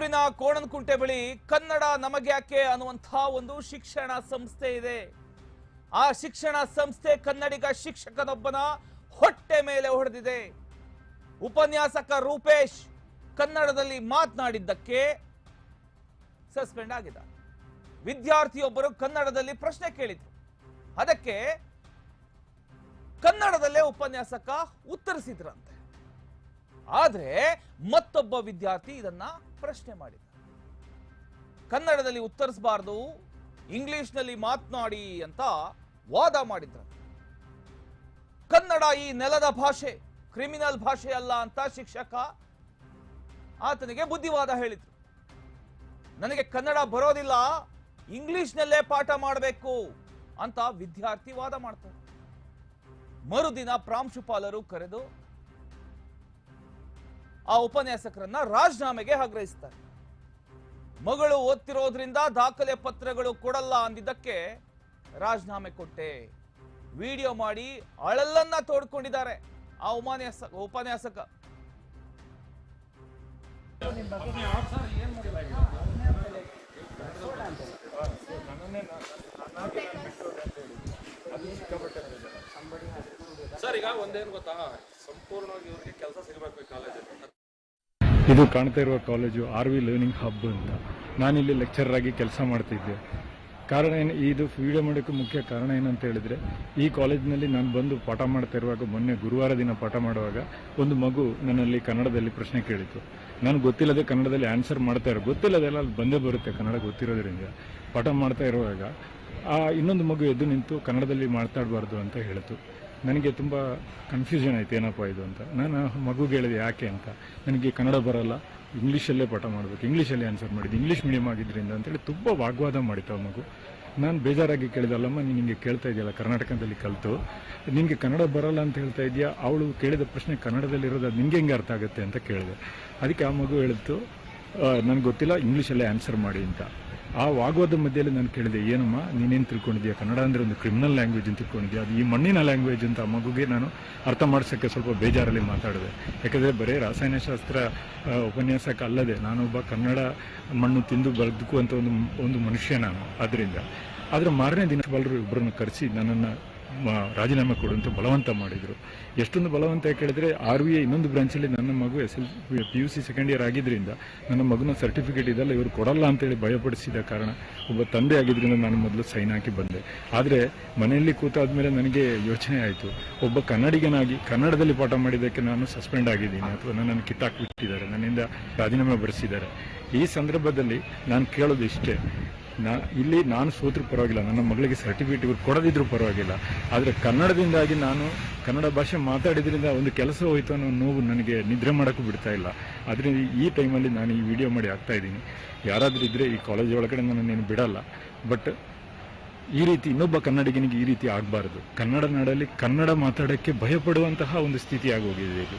ಬೆಂಗಳೂರಿನ ಕೋಣನಕುಂಟೆ ಬಳಿ ಕನ್ನಡ ನಮಗ್ಯಾಕೆ ಅನ್ನುವಂತಹ ಒಂದು ಶಿಕ್ಷಣ ಸಂಸ್ಥೆ ಇದೆ. ಆ ಶಿಕ್ಷಣ ಸಂಸ್ಥೆ ಕನ್ನಡಿಗ ಶಿಕ್ಷಕನೊಬ್ಬನ ಹೊಟ್ಟೆ ಮೇಲೆ ಹೊಡೆದಿದೆ. ಉಪನ್ಯಾಸಕ ರೂಪೇಶ್ ಕನ್ನಡದಲ್ಲಿ ಮಾತನಾಡಿದ್ದಕ್ಕೆ ಸಸ್ಪೆಂಡ್ ಆಗಿದ್ದ ವಿದ್ಯಾರ್ಥಿಯೊಬ್ಬರು ಕನ್ನಡದಲ್ಲಿ ಪ್ರಶ್ನೆ ಕೇಳಿದ್ರು. ಅದಕ್ಕೆ ಕನ್ನಡದಲ್ಲೇ ಉಪನ್ಯಾಸಕ ಉತ್ತರಿಸಿದ್ರಂತೆ. ಆದ್ರೆ ಮತ್ತೊಬ್ಬ ವಿದ್ಯಾರ್ಥಿ ಇದನ್ನ ಪ್ರಶ್ನೆ ಮಾಡಿದ. ಕನ್ನಡದಲ್ಲಿ ಉತ್ತರಿಸಬಾರದು, ಇಂಗ್ಲಿಷ್ನಲ್ಲಿ ಮಾತನಾಡಿ ಅಂತ ವಾದ ಮಾಡಿದ್ರ. ಕನ್ನಡ ಈ ನೆಲದ ಭಾಷೆ, ಕ್ರಿಮಿನಲ್ ಭಾಷೆ ಅಲ್ಲ ಅಂತ ಶಿಕ್ಷಕ ಆತನಿಗೆ ಬುದ್ಧಿವಾದ ಹೇಳಿದ್ರು. ನನಗೆ ಕನ್ನಡ ಬರೋದಿಲ್ಲ, ಇಂಗ್ಲಿಷ್ನಲ್ಲೇ ಪಾಠ ಮಾಡಬೇಕು ಅಂತ ವಿದ್ಯಾರ್ಥಿ ವಾದ ಮಾಡ್ತಾರೆ ಮರುದಿನ ಪ್ರಾಂಶುಪಾಲರು ಕರೆದು ಆ ಉಪನ್ಯಾಸಕರನ್ನ ರಾಜೀನಾಮೆಗೆ ಆಗ್ರಹಿಸ್ತಾರೆ. ಮಗಳು ಓದ್ತಿರೋದ್ರಿಂದ ದಾಖಲೆ ಪತ್ರಗಳು ಕೊಡಲ್ಲ ಅಂದಿದ್ದಕ್ಕೆ ರಾಜೀನಾಮೆ ಕೊಟ್ಟೆ. ವಿಡಿಯೋ ಮಾಡಿ ಅಳಲನ್ನ ತೋಡ್ಕೊಂಡಿದ್ದಾರೆ ಆ ಉಪನ್ಯಾಸ ಉಪನ್ಯಾಸಕ. ಸರ್, ಈಗ ಒಂದೇನು ಗೊತ್ತಾ? ಸಂಪೂರ್ಣವಾಗಿ ಇವ್ರಿಗೆ ಕೆಲಸ ಸಿಗಬೇಕು ಈ ಕಾಲೇಜಲ್ಲಿ. ಇದು ಕಾಣ್ತಾ ಇರುವ college R V learning hub ಅಂತ. ನಾನಿಲ್ಲಿ ಲೆಕ್ಚರರ್ ಆಗಿ ಕೆಲಸ ಮಾಡ್ತಿದ್ದೆ. ಕಾರಣ ಏನು? ಇದು ವಿಡಿಯೋ ಮಾಡೋಕ್ಕೆ ಮುಖ್ಯ ಕಾರಣ ಏನಂತ ಹೇಳಿದ್ರೆ, ಈ ಕಾಲೇಜಿನಲ್ಲಿ ನಾನು ಬಂದು ಪಾಠ ಮಾಡ್ತಾ ಇರುವಾಗ, ಮೊನ್ನೆ ಗುರುವಾರ ದಿನ ಪಾಠ ಮಾಡುವಾಗ ಒಂದು ಮಗು ನನ್ನಲ್ಲಿ ಕನ್ನಡದಲ್ಲಿ ಪ್ರಶ್ನೆ ಕೇಳಿತು. ನಾನು ಗೊತ್ತಿಲ್ಲದೆ ಕನ್ನಡದಲ್ಲಿ ಆನ್ಸರ್ ಮಾಡ್ತಾ ಇರೋ ಗೊತ್ತಿಲ್ಲದೆಲ್ಲ ಅಲ್ಲಿ ಬಂದೇ ಬರುತ್ತೆ ಕನ್ನಡ ಗೊತ್ತಿರೋದ್ರಿಂದ. ಪಾಠ ಮಾಡ್ತಾ ಇರುವಾಗ, ಆ ಇನ್ನೊಂದು ಮಗು ಎದ್ದು ನಿಂತು ಕನ್ನಡದಲ್ಲಿ ಮಾತಾಡಬಾರ್ದು ಅಂತ ಹೇಳಿತು. ನನಗೆ ತುಂಬ ಕನ್ಫ್ಯೂಷನ್ ಆಯ್ತು, ಏನಪ್ಪ ಇದು ಅಂತ. ನಾನು ಮಗುಗೆ ಹೇಳಿದೆ ಯಾಕೆ ಅಂತ. ನನಗೆ ಕನ್ನಡ ಬರಲ್ಲ, ಇಂಗ್ಲೀಷಲ್ಲೇ ಪಾಠ ಮಾಡಬೇಕು. ಇಂಗ್ಲೀಷಲ್ಲೇ ಆನ್ಸರ್ ಮಾಡಿದ್ದು, ಇಂಗ್ಲೀಷ್ ಮೀಡಿಯಮ್ ಆಗಿದ್ದರಿಂದ ಅಂತೇಳಿ ತುಂಬ ವಾಗ್ವಾದ ಮಾಡಿತ್ತು ಆ ಮಗು. ನಾನು ಬೇಜಾರಾಗಿ ಕೇಳಿದಲ್ಲಮ್ಮ, ನೀನು ಹಿಂಗೆ ಕೇಳ್ತಾ ಇದೆಯಲ್ಲ, ಕರ್ನಾಟಕದಲ್ಲಿ ಕಲಿತು. ನಿನಗೆ ಕನ್ನಡ ಬರಲ್ಲ ಅಂತ ಹೇಳ್ತಾ ಇದೆಯಾ? ಅವಳು ಕೇಳಿದ ಪ್ರಶ್ನೆ ಕನ್ನಡದಲ್ಲಿರೋದು ಅದು ನಿಮಗೆ ಹೆಂಗೆ ಅರ್ಥ ಆಗುತ್ತೆ ಅಂತ ಕೇಳಿದೆ. ಅದಕ್ಕೆ ಆ ಮಗು ಹೇಳಿತು ನನಗೆ ಗೊತ್ತಿಲ್ಲ, ಇಂಗ್ಲೀಷಲ್ಲೇ ಆನ್ಸರ್ ಮಾಡಿ ಅಂತ. ಆ ವಾಗ್ವಾದ ಮಧ್ಯದಲ್ಲಿ ನಾನು ಕೇಳಿದೆ, ಏನಮ್ಮ, ನೀನೇನು ತಿಳ್ಕೊಂಡಿದ್ಯಾ? ಕನ್ನಡ ಅಂದರೆ ಒಂದು ಕ್ರಿಮಿನಲ್ ಲ್ಯಾಂಗ್ವೇಜ್ ಅಂತ ತಿಳ್ಕೊಂಡಿದ್ಯಾ? ಅದು ಈ ಮಣ್ಣಿನ ಲ್ಯಾಂಗ್ವೇಜ್ ಅಂತ ಮಗುಗೆ ನಾನು ಅರ್ಥ ಮಾಡಿಸೋಕ್ಕೆ ಸ್ವಲ್ಪ ಬೇಜಾರಲ್ಲಿ ಮಾತಾಡಿದೆ. ಯಾಕಂದರೆ ಬರೀ ರಾಸಾಯನಶಾಸ್ತ್ರ ಉಪನ್ಯಾಸಕ್ಕೆ ಉಪನ್ಯಾಸಕ ಅಲ್ಲದೆ ನಾನೊಬ್ಬ ಕನ್ನಡ ಮಣ್ಣು ತಿಂದು ಬದುಕುವಂಥ ಒಂದು ಒಂದು ಮನುಷ್ಯ ನಾನು ಆದ್ದರಿಂದ ಆದರೆ ಮಾರನೇ ದಿನ ಬಾಲರು ಇಬ್ಬರನ್ನು ಕರೆಸಿ ನನ್ನನ್ನು ರಾಜೀನಾಮೆ ಕೊಡು ಅಂತ ಬಲವಂತ ಮಾಡಿದರು. ಎಷ್ಟೊಂದು ಬಲವಂತ ಕೇಳಿದ್ರೆ ಆರ್ ವಿ ಇನ್ನೊಂದು ಬ್ರಾಂಚಲ್ಲಿ ನನ್ನ ಮಗು S L P U C second year ಆಗಿದ್ದರಿಂದ ನನ್ನ ಮಗನ ಸರ್ಟಿಫಿಕೇಟ್ ಇದೆಲ್ಲ ಇವರು ಕೊಡಲ್ಲ ಅಂತೇಳಿ ಭಯಪಡಿಸಿದ ಕಾರಣ ಒಬ್ಬ ತಂದೆ ಆಗಿದ್ದರಿಂದ ನಾನು ಮೊದಲು ಸೈನ್ ಹಾಕಿ ಬಂದೆ. ಆದರೆ ಮನೆಯಲ್ಲಿ ಕೂತಾದ್ಮೇಲೆ ನನಗೆ ಯೋಚನೆ ಆಯಿತು. ಒಬ್ಬ ಕನ್ನಡಿಗನಾಗಿ, ಕನ್ನಡದಲ್ಲಿ ಪಾಠ ಮಾಡಿದ್ದಕ್ಕೆ ನಾನು ಸಸ್ಪೆಂಡ್ ಆಗಿದ್ದೀನಿ ಅಥವಾ ನನ್ನನ್ನು ಕಿತ್ತಾಕ್ಬಿಟ್ಟಿದ್ದಾರೆ, ನನ್ನಿಂದ ರಾಜೀನಾಮೆ ಬರೆಸಿದ್ದಾರೆ. ಈ ಸಂದರ್ಭದಲ್ಲಿ ನಾನು ಕೇಳೋದು ಇಷ್ಟೇ. ನಾ ಇಲ್ಲಿ ನಾನು ಸೋತ್ರೂ ಪರವಾಗಿಲ್ಲ. ನನ್ನ ಮಗಳಿಗೆ ಸರ್ಟಿಫಿಕೇಟ್ ಇವ್ರು ಕೊಡದಿದ್ರು ಪರವಾಗಿಲ್ಲ. ಆದರೆ ಕನ್ನಡದಿಂದಾಗಿ ನಾನು ಕನ್ನಡ ಭಾಷೆ ಮಾತಾಡಿದ್ರಿಂದ ಒಂದು ಕೆಲಸ ಹೋಯಿತು ಅನ್ನೋ ನೋವು ನನಗೆ ನಿದ್ರೆ ಮಾಡೋಕ್ಕೂ ಬಿಡ್ತಾ ಇಲ್ಲ. ಅದರಿಂದ ಈ ಟೈಮಲ್ಲಿ ನಾನು ಈ ವಿಡಿಯೋ ಮಾಡಿ ಆಗ್ತಾ ಇದ್ದೀನಿ. ಯಾರಾದರೂ ಇದ್ದರೆ ಈ ಕಾಲೇಜ್ ಒಳಗಡೆ ನನ್ನನ್ನೇನು ಬಿಡಲ್ಲ. ಬಟ್ ಈ ರೀತಿ ಇನ್ನೊಬ್ಬ ಕನ್ನಡಿಗನಿಗೆ ಈ ರೀತಿ ಆಗಬಾರ್ದು. ಕನ್ನಡ ನಾಡಲ್ಲಿ ಕನ್ನಡ ಮಾತಾಡೋಕ್ಕೆ ಭಯಪಡುವಂತಹ ಒಂದು ಸ್ಥಿತಿ ಆಗೋಗಿದೆ ಇದು.